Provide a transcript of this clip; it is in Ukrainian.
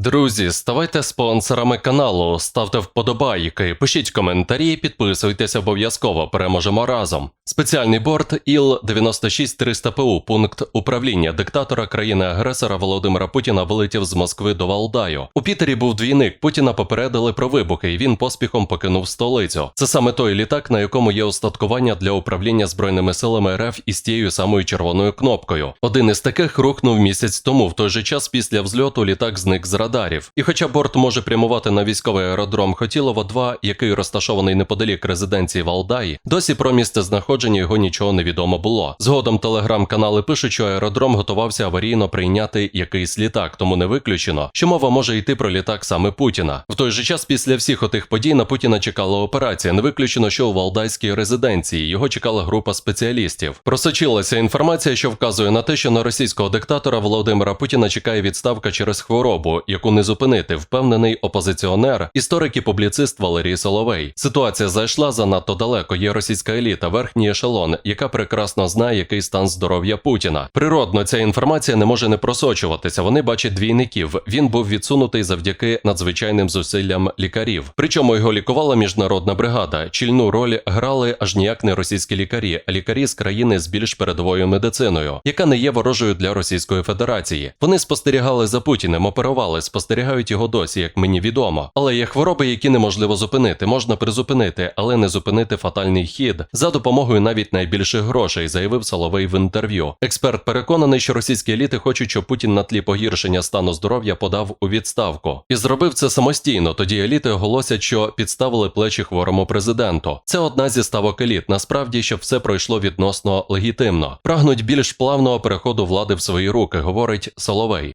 Друзі, ставайте спонсорами каналу, ставте вподобайки, пишіть коментарі, підписуйтесь обов'язково. Переможемо разом. Спеціальний борт іл 96300 ПУ, пункт управління диктатора країни-агресора Володимира Путіна вилетів з Москви до Валдаю. У Пітері був двійник. Путіна попередили про вибухи, і він поспіхом покинув столицю. Це саме той літак, на якому є устаткування для управління збройними силами РФ із тією самою червоною кнопкою. Один із таких рухнув місяць тому. В той же час після взльоту літак зник з радарів. І хоча борт може прямувати на військовий аеродром Хотілово 2 який розташований неподалік резиденції Валдаї, досі про місце знаходження його нічого не відомо було. Згодом телеграм-канали пишуть, що аеродром готувався аварійно прийняти якийсь літак, тому не виключено, що мова може йти про літак саме Путіна. В той же час, після всіх отих подій на Путіна чекала операція. Не виключено, що у Валдайській резиденції його чекала група спеціалістів. Просочилася інформація, що вказує на те, що на російського диктатора Володимира Путіна чекає відставка через хворобу, яку не зупинити, впевнений опозиціонер, історик і публіцист Валерій Соловей. Ситуація зайшла занадто далеко. Є російська еліта, верхній ешелон, яка прекрасно знає, який стан здоров'я Путіна. Природно, ця інформація не може не просочуватися. Вони бачать двійників. Він був відсунутий завдяки надзвичайним зусиллям лікарів. Причому його лікувала міжнародна бригада. Чільну роль грали аж ніяк не російські лікарі, а лікарі з країни з більш передовою медициною, яка не є ворожою для Російської Федерації. Вони спостерігали за Путіним, оперували, спостерігають його досі, як мені відомо. Але є хвороби, які неможливо зупинити. Можна призупинити, але не зупинити фатальний хід за допомогою навіть найбільших грошей, заявив Соловей в інтерв'ю. Експерт переконаний, що російські еліти хочуть, щоб Путін на тлі погіршення стану здоров'я подав у відставку і зробив це самостійно. Тоді еліти оголосять, що підставили плечі хворому президенту. Це одна зі ставок еліт. Насправді, щоб все пройшло відносно легітимно. Прагнуть більш плавного переходу влади в свої руки, говорить Соловей.